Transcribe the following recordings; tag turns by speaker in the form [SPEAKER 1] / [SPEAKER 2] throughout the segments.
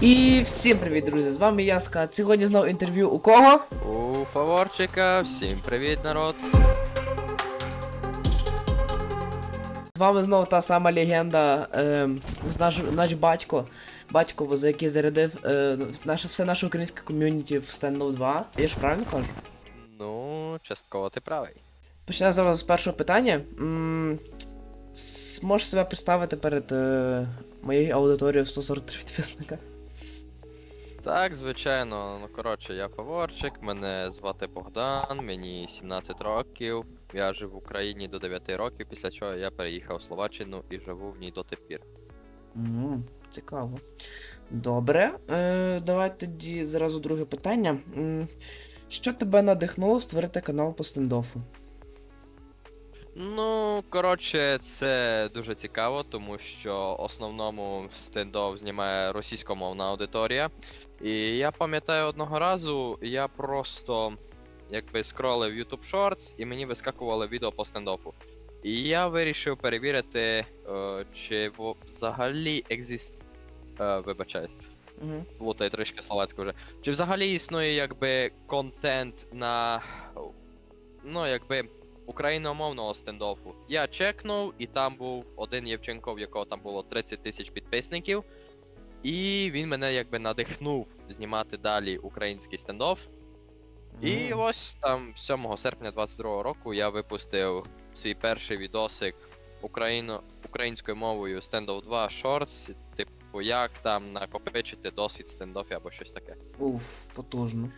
[SPEAKER 1] І всім привіт, друзі! З вами я Скат. Сьогодні знову інтерв'ю у кого?
[SPEAKER 2] У фаворчика, всім привіт, народ.
[SPEAKER 1] З вами знову та сама легенда, ем, наш, наш батько, батько, за який зарядив е, наше, все наше українське ком'юніті в Stand 2. Я ж правильно кажу?
[SPEAKER 2] Ну, частково ти правий.
[SPEAKER 1] Почнемо зараз з першого питання. М, Можеш себе представити перед е, моєю аудиторією в 143 підписника?
[SPEAKER 2] Так, звичайно, ну коротше, я фаворчик, мене звати Богдан, мені 17 років. Я жив в Україні до 9 років, після чого я переїхав в Словаччину і живу в ній до тих
[SPEAKER 1] Цікаво. Добре. Е, давай тоді зразу друге питання. Що тебе надихнуло створити канал по стендофу?
[SPEAKER 2] Ну, коротше, це дуже цікаво, тому що основному стендов знімає російськомовна аудиторія. І я пам'ятаю одного разу, я просто якби скролив YouTube Shorts, і мені вискакувало відео по стендофу. І я вирішив перевірити, е, чи взагалі екзист. Е, вибачаюсь,
[SPEAKER 1] Угу.
[SPEAKER 2] плутаю трішки словацьку вже. Чи взагалі існує якби контент на. Ну, якби україномовного стендофу. Я чекнув, і там був один Євченко, в якого там було 30 тисяч підписників. І він мене якби надихнув знімати далі український стендоф. І ось там 7 серпня 22 року я випустив свій перший відосик Україно... українською мовою Standoff 2 Shorts, типу, як там накопичити досвід стендофі або щось таке.
[SPEAKER 1] Уф, потужно.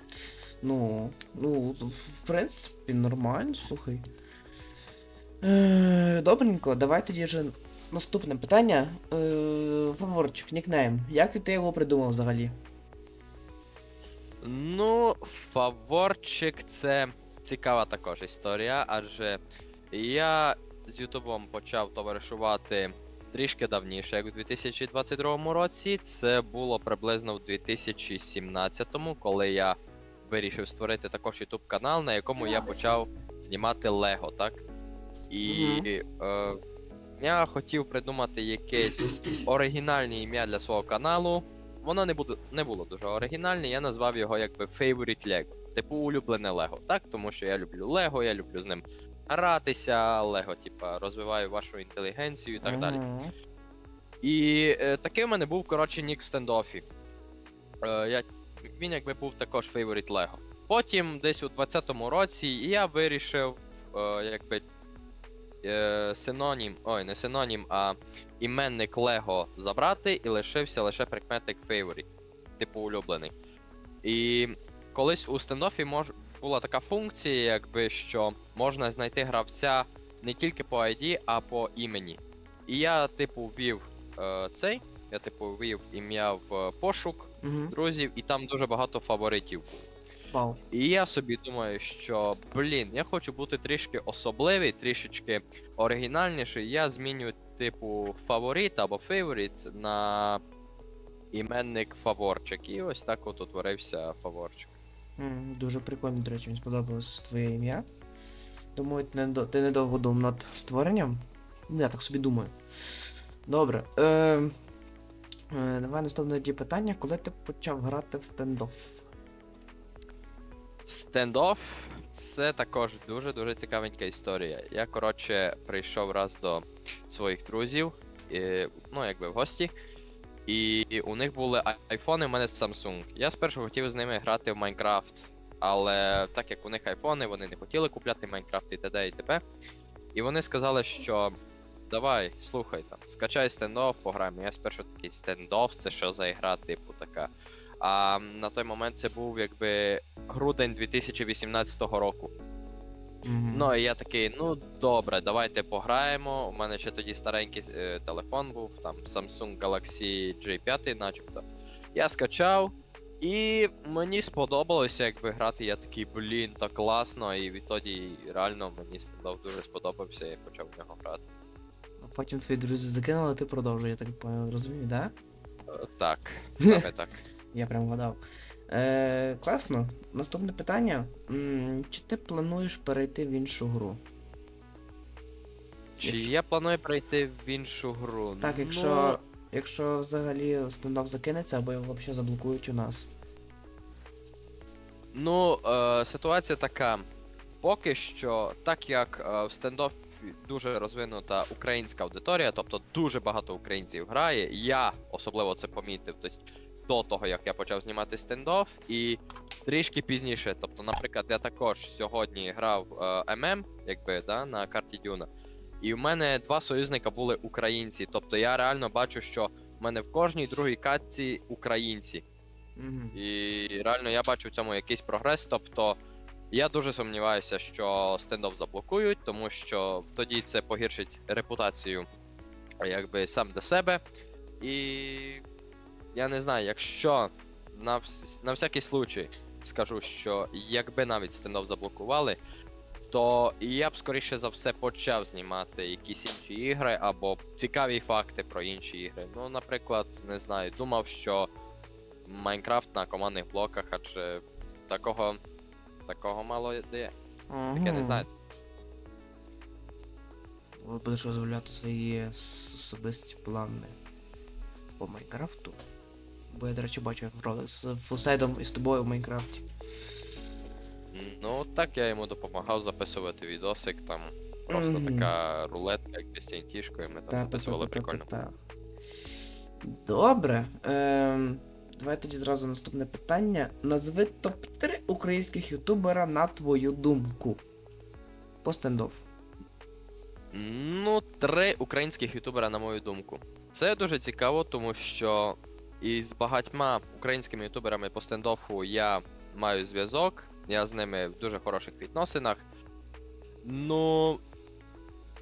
[SPEAKER 1] Ну, ну, в принципі, нормально, слухай. Е, добренько, давай тоді вже наступне питання. Е, фаворчик, нікнейм. Як ти його придумав взагалі?
[SPEAKER 2] Ну, фаворчик це цікава також історія, адже я з Ютубом почав товаришувати трішки давніше, як у 2022 році. Це було приблизно в 2017-му, коли я вирішив створити також YouTube канал, на якому я почав знімати Лего, так? І е, я хотів придумати якесь оригінальне ім'я для свого каналу. Воно не буде не було дуже оригінальне, я назвав його якби Favorite Lego. Типу улюблене Лего, так? Тому що я люблю Лего, я люблю з ним гратися, Лего, типа, розвиваю вашу інтелігенцію і так далі. І е, такий у мене був, коротше, нік в стендофі. Е, я, він якби був також Favorite Lego. Потім, десь у 20-му році, я вирішив, е, якби е, синонім, ой, не синонім, а іменник Лего забрати і лишився лише прикметник Favorite, типу улюблений. І колись у стендофі мож... була така функція, якби що можна знайти гравця не тільки по ID, а по імені. І я, типу, ввів е, цей, я, типу, ввів ім'я в е, пошук
[SPEAKER 1] Мгм.
[SPEAKER 2] друзів, і там дуже багато фаворитів.
[SPEAKER 1] Вау.
[SPEAKER 2] І я собі думаю, що блін, я хочу бути трішки особливий, трішечки оригінальніший. Я змінюю типу фаворит або фейворит на іменник фаворчик. І ось так от утворився фаворчик.
[SPEAKER 1] М, Дуже прикольно, до речі, мені сподобалось твоє ім'я. Думаю, ти недо- ти недовго думав над створенням. Ну, я так собі думаю. Добре. Е, е, давай наступне тоді питання. Коли ти почав грати в стендофф?
[SPEAKER 2] Стендофф це також дуже-дуже цікавенька історія. Я, коротше, прийшов раз до своїх друзів, і, ну, якби в гості. І у них були ай- айфони, у мене Samsung. Я спершу хотів з ними грати в Майнкрафт, але так як у них айфони, вони не хотіли купляти Майнкрафт і т.д. і т.п. І вони сказали, що давай, слухай там, скачай стендофф, пограємо. Я спершу такий стендофф, це що за ігра, типу така. А на той момент це був якби грудень 2018 року.
[SPEAKER 1] Мгм.
[SPEAKER 2] Ну і я такий, ну добре, давайте пограємо. У мене ще тоді старенький е, телефон був, там Samsung Galaxy J5, начебто. Я скачав, і мені сподобалося, якби грати. Я такий, блін, так класно, і відтоді реально мені стендов дуже сподобався, і я почав в нього грати.
[SPEAKER 1] Потім твої друзі закинули, ти продовжує, я так розумію, да?
[SPEAKER 2] Е, Так, саме так.
[SPEAKER 1] Я прям вгадав. Е, класно. Наступне питання. М, Чи ти плануєш перейти в іншу гру?
[SPEAKER 2] Чи
[SPEAKER 1] Якщо-
[SPEAKER 2] я планую пройти в іншу гру?
[SPEAKER 1] Так,
[SPEAKER 2] Ну,
[SPEAKER 1] якщо якщо взагалі стендов закинеться, або його взагалі заблокують у нас.
[SPEAKER 2] Ну, е, ситуація така. Поки що, так як е, в стендофі дуже розвинута українська аудиторія, тобто дуже багато українців грає. Я особливо це помітив тобто, до того, як я почав знімати стендоф, і трішки пізніше. Тобто, наприклад, я також сьогодні грав е, ММ, якби, да, на карті Дюна. І в мене два союзника були українці. Тобто я реально бачу, що в мене в кожній другій катці українці.
[SPEAKER 1] Угу.
[SPEAKER 2] І реально я бачу в цьому якийсь прогрес. Тобто я дуже сумніваюся, що стендоф заблокують, тому що тоді це погіршить репутацію якби сам до себе. І я не знаю, якщо на, вс- на всякий случай скажу, що якби навіть стендоф заблокували, то я б скоріше за все почав знімати якісь інші ігри або цікаві факти про інші ігри. Ну, наприклад, не знаю, думав, що Майнкрафт на командних блоках, адже такого, такого мало є. Так я не знаю.
[SPEAKER 1] От Будеш розробляти свої особисті плани по Майнкрафту. Бо я, до речі, бачив ролик з Фусайдом і з тобою в Майнкрафті.
[SPEAKER 2] Ну, так я йому допомагав записувати відосик, там просто
[SPEAKER 1] Мгм.
[SPEAKER 2] така рулетка, як з TNT-шкою, ми там записували прикольно.
[SPEAKER 1] Добре. Ем, давай тоді зразу наступне питання. Назви топ-3 українських ютубера на твою думку. По стендов.
[SPEAKER 2] Ну, три українських ютубера, на мою думку. Це дуже цікаво, тому що із багатьма українськими ютуберами по стендофу я маю зв'язок, я з ними в дуже хороших відносинах. Ну.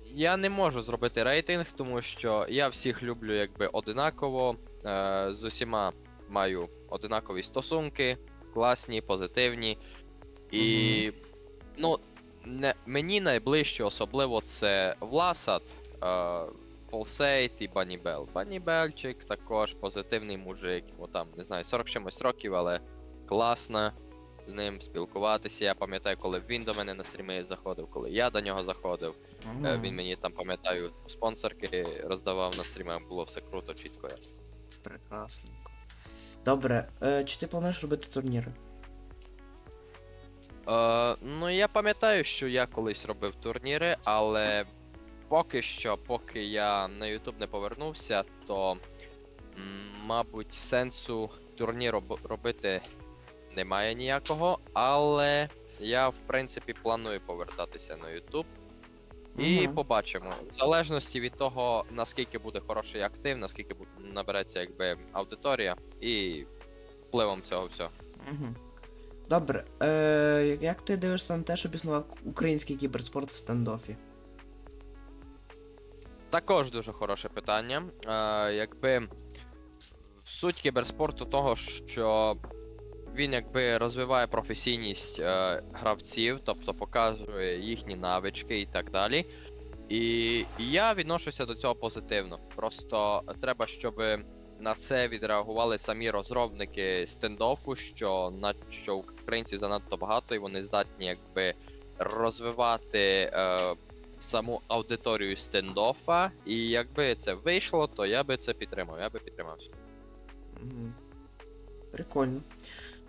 [SPEAKER 2] Я не можу зробити рейтинг, тому що я всіх люблю якби одинаково. Е, з усіма маю одинакові стосунки, класні, позитивні. І. Ну, не, мені найближче особливо це Власад, е, Фолсейт і Банібел. Банібельчик також позитивний мужик, йому там, не знаю, 40 чимось років, але класно з ним спілкуватися. Я пам'ятаю, коли він до мене на стріми заходив, коли я до нього заходив. Е, він мені там, пам'ятаю, спонсорки роздавав на стрімах, було все круто, чітко ясно.
[SPEAKER 1] Прекрасненько. Добре, е, чи ти плануєш робити турніри?
[SPEAKER 2] Е, ну, я пам'ятаю, що я колись робив турніри, але поки що, поки я на YouTube не повернувся, то, мабуть, сенсу турнір роб- робити немає ніякого, але я, в принципі, планую повертатися на YouTube. І
[SPEAKER 1] Мгм.
[SPEAKER 2] побачимо. В залежності від того, наскільки буде хороший актив, наскільки бу- набереться якби аудиторія, і впливом цього всього.
[SPEAKER 1] Угу. Добре. Е, як ти дивишся на те, щоб існував український кіберспорт в стендофі?
[SPEAKER 2] Також дуже хороше питання. Е, якби суть кіберспорту того, що він якби розвиває професійність е, гравців, тобто показує їхні навички і так далі. І я відношуся до цього позитивно. Просто треба, щоб на це відреагували самі розробники стендофу, що на що українців занадто багато, і вони здатні якби розвивати е, саму аудиторію стендофа. І якби це вийшло, то я би це підтримав. Я би підтримав.
[SPEAKER 1] Угу. Прикольно.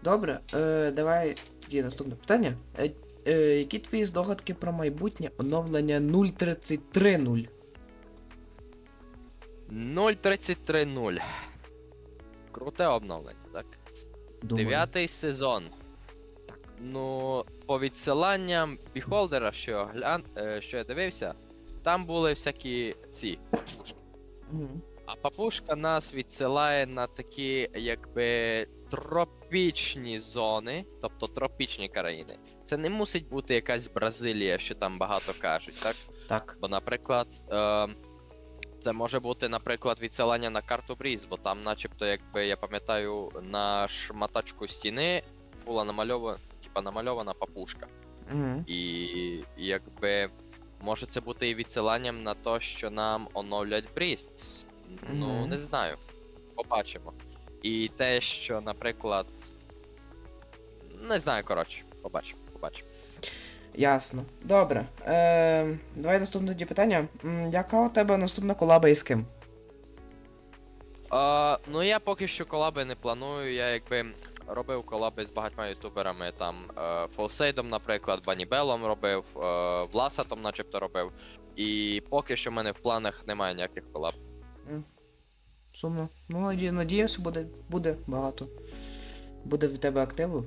[SPEAKER 1] Добре, е, давай тоді наступне питання. Е, е, які твої здогадки про майбутнє оновлення 0.33.0?
[SPEAKER 2] 0.33.0. Круте обновлення, так?
[SPEAKER 1] Думаю.
[SPEAKER 2] Дев'ятий сезон.
[SPEAKER 1] Так.
[SPEAKER 2] Ну, по відсиланням біхолдера, що, глян... е, що я дивився, там були всякі ці папушки.
[SPEAKER 1] Мгм.
[SPEAKER 2] А папушка нас відсилає на такі, якби, тропічні зони, тобто тропічні країни. Це не мусить бути якась Бразилія, що там багато кажуть, так?
[SPEAKER 1] Так.
[SPEAKER 2] Бо, наприклад, е, це може бути, наприклад, відсилання на карту Бріз, бо там, начебто, якби я пам'ятаю, на шматочку стіни була намальована, типа намальована папушка.
[SPEAKER 1] Угу.
[SPEAKER 2] І якби може це бути і відсиланням на те, що нам оновлять Бріз. Ну,
[SPEAKER 1] Мгм.
[SPEAKER 2] не знаю. Побачимо. І те, що, наприклад. Не знаю, коротше, побачимо, побачимо.
[SPEAKER 1] Ясно. Добре. Е, давай наступне тоді питання. М, Яка у тебе наступна колаба і з ким?
[SPEAKER 2] А, ну я поки що колаби не планую. Я якби робив колаби з багатьма ютуберами, там е, Фолсейдом, наприклад, Банібелом робив, е, Власатом начебто робив. І поки що в мене в планах немає ніяких колаб.
[SPEAKER 1] Сумно. Ну, наді... надіюся, буде, буде багато. Буде в тебе активу.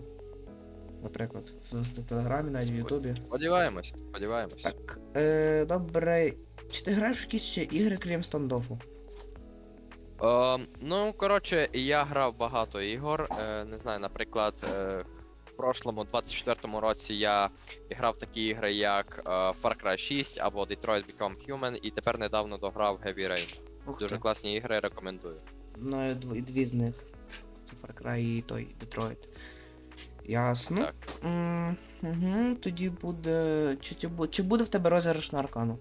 [SPEAKER 1] Наприклад, в, в Телеграмі, навіть в Ютубі.
[SPEAKER 2] Сподіваємось, сподіваємось.
[SPEAKER 1] Так. Е, добре. Чи ти граєш в якісь ще ігри, крім стандофу?
[SPEAKER 2] Е, ну, коротше, я грав багато ігор. Е, не знаю, наприклад, е, в прошлому 24-му році я грав такі ігри, як е, Far Cry 6 або Detroit Become Human, і тепер недавно дограв Heavy Rain.
[SPEAKER 1] Ух
[SPEAKER 2] Дуже
[SPEAKER 1] ти.
[SPEAKER 2] класні ігри, рекомендую.
[SPEAKER 1] Знаю дв- дві з них. Це Far Cry і той Детройт. Ясно.
[SPEAKER 2] Так.
[SPEAKER 1] М, Угу, тоді буде. Чи, чи, бу- чи буде в тебе розіграш на аркану?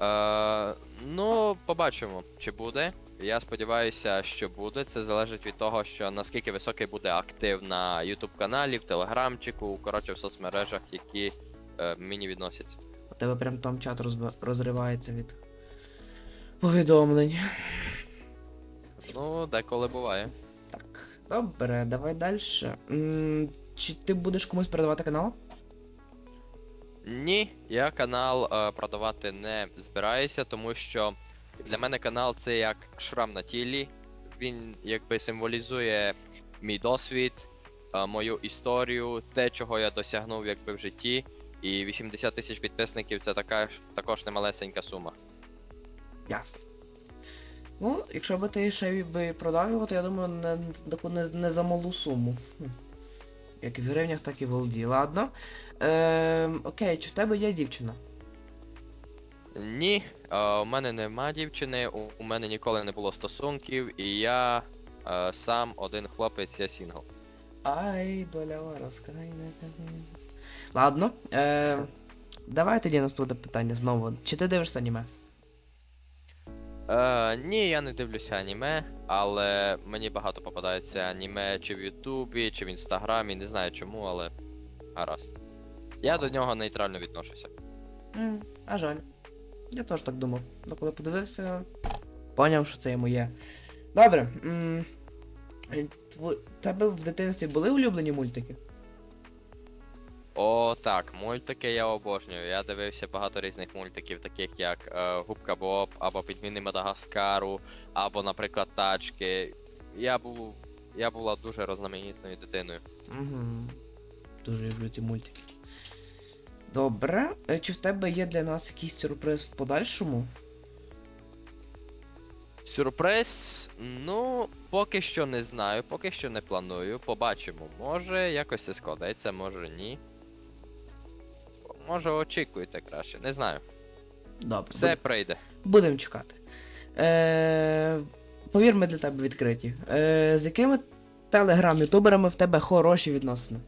[SPEAKER 2] Е, ну, побачимо, чи буде. Я сподіваюся, що буде. Це залежить від того, що наскільки високий буде актив на YouTube каналі, в телеграмчику, коротше, в соцмережах, які е, мені відносяться.
[SPEAKER 1] У тебе прям там чат розб... розривається від повідомлень.
[SPEAKER 2] Ну, деколи буває.
[SPEAKER 1] Так, добре, давай далі. Чи ти будеш комусь передавати канал?
[SPEAKER 2] Ні, я канал е, продавати не збираюся, тому що для мене канал це як шрам на тілі. Він якби символізує мій досвід, е, мою історію, те, чого я досягнув якби в житті. І 80 тисяч підписників це така ж також немалесенька сума.
[SPEAKER 1] Ясно. Ну, якщо би ти ще й би продав його, то я думаю, не, таку не, не за малу суму. Хм. Як і в гривнях, так і в голді. Ладно. Ем, окей, чи в тебе є дівчина?
[SPEAKER 2] Ні, е, у мене нема дівчини, у, у мене ніколи не було стосунків, і я е, сам один хлопець, я сінгл.
[SPEAKER 1] Ай, доля воровська. не. Ладно. Е, давай тоді наступне питання знову. Чи ти дивишся аніме?
[SPEAKER 2] Е, ні, я не дивлюся аніме, але мені багато попадається аніме чи в Ютубі, чи в Інстаграмі, не знаю чому, але гаразд. Я до нього нейтрально відношуся.
[SPEAKER 1] М, а жаль. Я теж так думав. Ну коли подивився, поняв, що це є моє. Добре. М, е, тво- тебе в дитинстві були улюблені мультики?
[SPEAKER 2] О, так, мультики я обожнюю. Я дивився багато різних мультиків, таких як е, Губка Боб, або Підміни Мадагаскару, або, наприклад, тачки. Я був. Я була дуже різноманітною дитиною.
[SPEAKER 1] Угу. Дуже люблю ці мультики. Добре. Е, Чи в тебе є для нас якийсь сюрприз в подальшому?
[SPEAKER 2] Сюрприз, ну, поки що не знаю, поки що не планую. Побачимо. Може якось це складеться, може ні. Може очікуйте краще, не знаю.
[SPEAKER 1] Добре.
[SPEAKER 2] Все прийде.
[SPEAKER 1] Будемо чекати. Е, повір, ми для тебе відкриті. Е, з якими телеграм-ютуберами в тебе хороші відносини?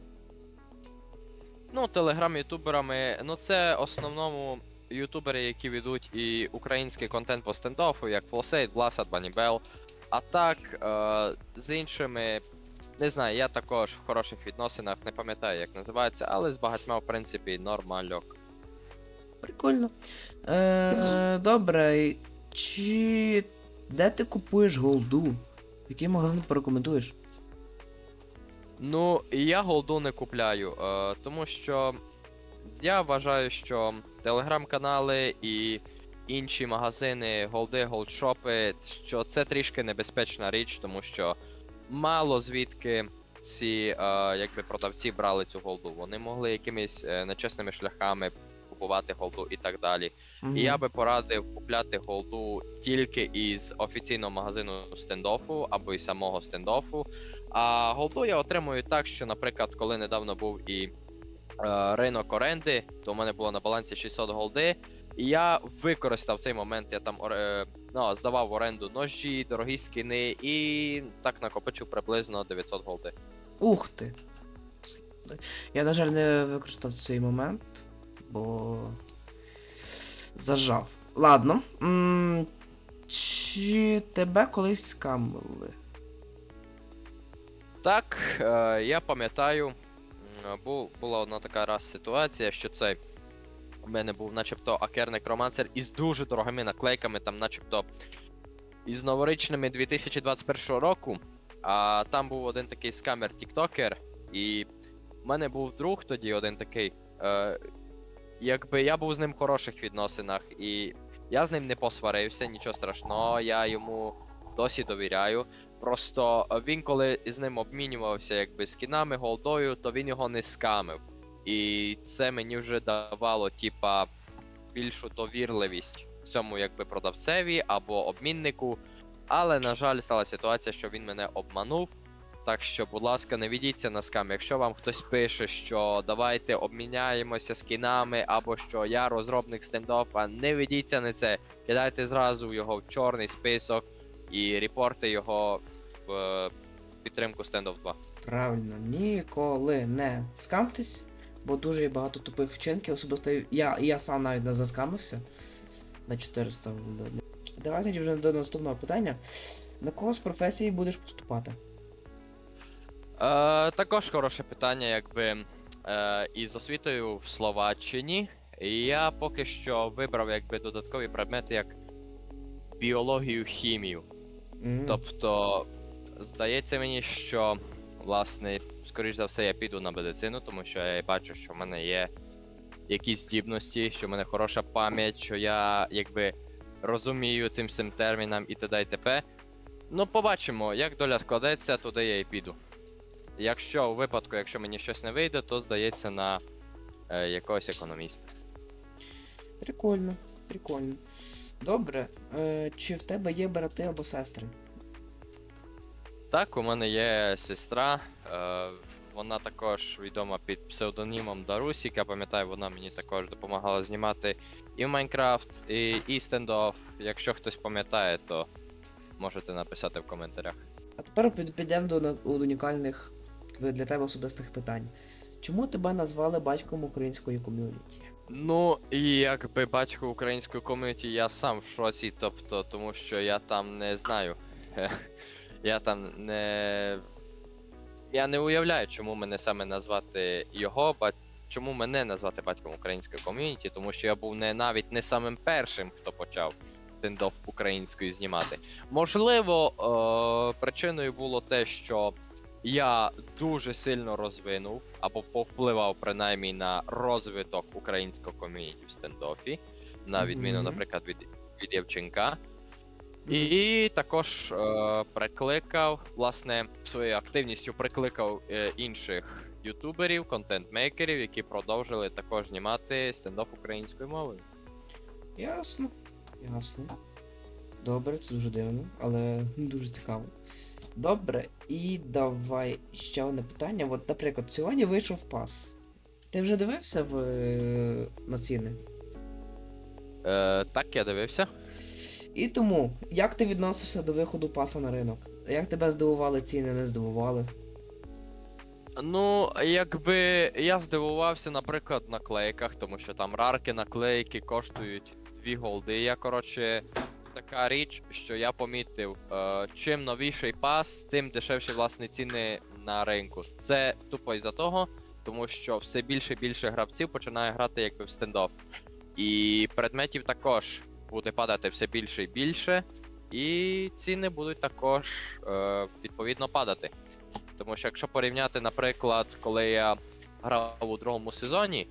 [SPEAKER 2] Ну, телеграм-ютуберами, ну це основному ютубери, які ведуть і український контент по стендофу, як Фолсейд, Бласад, Банібел. А так, е, з іншими, не знаю, я також в хороших відносинах, не пам'ятаю, як називається, але з багатьма, в принципі, нормальок.
[SPEAKER 1] Прикольно. Е, добре. Чи. Де ти купуєш голду? Який магазин порекомендуєш?
[SPEAKER 2] Ну, і я голду не купляю, е, тому що я вважаю, що телеграм-канали і інші магазини, голди, голдшопи, що це трішки небезпечна річ, тому що мало звідки ці е, якби продавці брали цю голду. Вони могли якимись е, нечесними шляхами купувати голду і так далі.
[SPEAKER 1] Мгм.
[SPEAKER 2] І я би порадив купляти голду тільки із офіційного магазину стендофу або із самого стендофу. А голду я отримую так, що, наприклад, коли недавно був і е, ринок оренди, то у мене було на балансі 600 голди. І я використав цей момент, я там е, ну, здавав в оренду ножі, дорогі скини, і так накопичив приблизно 900 голди.
[SPEAKER 1] Ух ти. Я, на жаль, не використав цей момент, бо. Зажав. Ладно. М, Чи тебе колись скамили?
[SPEAKER 2] Так, е, я пам'ятаю, бу, була одна така раз ситуація, що це у мене був начебто акерник романсер із дуже дорогими наклейками, там начебто із новорічними 2021 року. А там був один такий скамер Тіктокер, і в мене був друг тоді один такий. Е, якби я був з ним в хороших відносинах, і я з ним не посварився, нічого страшного, я йому досі довіряю. Просто він, коли з ним обмінювався якби скінами, голдою, то він його не скамив. І це мені вже давало, типа, більшу довірливість цьому якби продавцеві або обміннику. Але, на жаль, стала ситуація, що він мене обманув. Так що, будь ласка, не ведіться на скам. Якщо вам хтось пише, що давайте обміняємося скінами, або що я розробник стендофа, не ведіться на це. Кидайте зразу його в чорний список і репорти його в е, підтримку стендоф 2.
[SPEAKER 1] Правильно, ніколи не скамтесь, бо дуже є багато тупих вчинків. Особисто я, я сам навіть не заскамився на 400. голди. Давай тоді вже до наступного питання. На кого з професії будеш поступати?
[SPEAKER 2] Е, також хороше питання, якби е, із освітою в Словаччині. Я поки що вибрав якби додаткові предмети, як біологію, хімію.
[SPEAKER 1] М,
[SPEAKER 2] Тобто, здається мені, що власне, скоріш за все, я піду на медицину, тому що я бачу, що в мене є якісь здібності, що в мене хороша пам'ять, що я якби розумію цим всім термінам і т.д. і т.п. Ну, побачимо, як доля складеться, туди я і піду. Якщо у випадку, якщо мені щось не вийде, то здається на е, якогось економіста.
[SPEAKER 1] Прикольно, прикольно. Добре. Е, чи в тебе є брати або сестри?
[SPEAKER 2] Так, у мене є сестра. Е, вона також відома під псевдонімом Дарусік. Я пам'ятаю, вона мені також допомагала знімати і Майнкрафт, і, і стендоф. Якщо хтось пам'ятає, то можете написати в коментарях.
[SPEAKER 1] А тепер підемо до унікальних для тебе особистих питань. Чому тебе назвали батьком української ком'юніті?
[SPEAKER 2] Ну, і якби батько української ком'юніті, я сам в шоці, тобто, тому що я там не знаю. Я там не. Я не уявляю, чому мене саме назвати його, бать... чому мене назвати батьком української ком'юніті, тому що я був не навіть не самим першим, хто почав стендоф українською знімати. Можливо, е- причиною було те, що я дуже сильно розвинув або повпливав принаймні на розвиток українського ком'юніті в стендофі, на відміну, наприклад, від, від Євченка. І також е, прикликав, власне, своєю активністю прикликав е, інших ютуберів, контент-мейкерів, які продовжили також знімати стендоп українською мовою.
[SPEAKER 1] Ясно. Ясно. Добре, це дуже дивно, але дуже цікаво. Добре, і давай ще одне питання. От, наприклад, сьогодні вийшов пас. Ти вже дивився в... е, на ціни?
[SPEAKER 2] Е, так, я дивився.
[SPEAKER 1] І тому, як ти відносишся до виходу паса на ринок? Як тебе здивували ціни, не здивували?
[SPEAKER 2] Ну, якби я здивувався, наприклад, наклейках, тому що там рарки наклейки коштують 2 голди. Я, коротше, така річ, що я помітив, е, чим новіший пас, тим дешевші власне ціни на ринку. Це тупо із-за того, тому що все більше і більше гравців починає грати якби в стендоф. І предметів також буде падати все більше і більше, і ціни будуть також е, відповідно падати. Тому що якщо порівняти, наприклад, коли я грав у другому сезоні,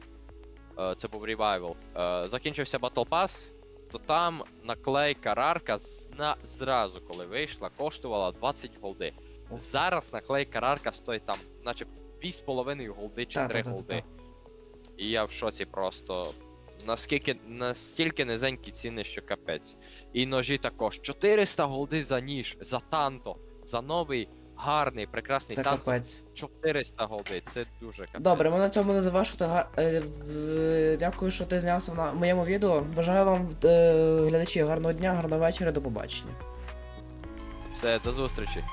[SPEAKER 2] е, це був Revival, е, закінчився Battle Pass, то там наклейка рарка зна- зразу, коли вийшла, коштувала 20 голди. Зараз наклейка рарка стоїть там, начебто 2,5 голди чи 3 голди. І я в шоці просто. Наскільки настільки низенькі ціни, що капець. І ножі також. 400 голди за ніж, за танто, за новий гарний, прекрасний
[SPEAKER 1] Це
[SPEAKER 2] танк.
[SPEAKER 1] капець.
[SPEAKER 2] 400 голди, це дуже капець.
[SPEAKER 1] Добре, ми на цьому не завершувати. Га- е, в- Дякую, що ти знявся на моєму відео. Бажаю вам, е, глядачі, гарного дня, гарного вечора, до побачення.
[SPEAKER 2] Все, до зустрічі.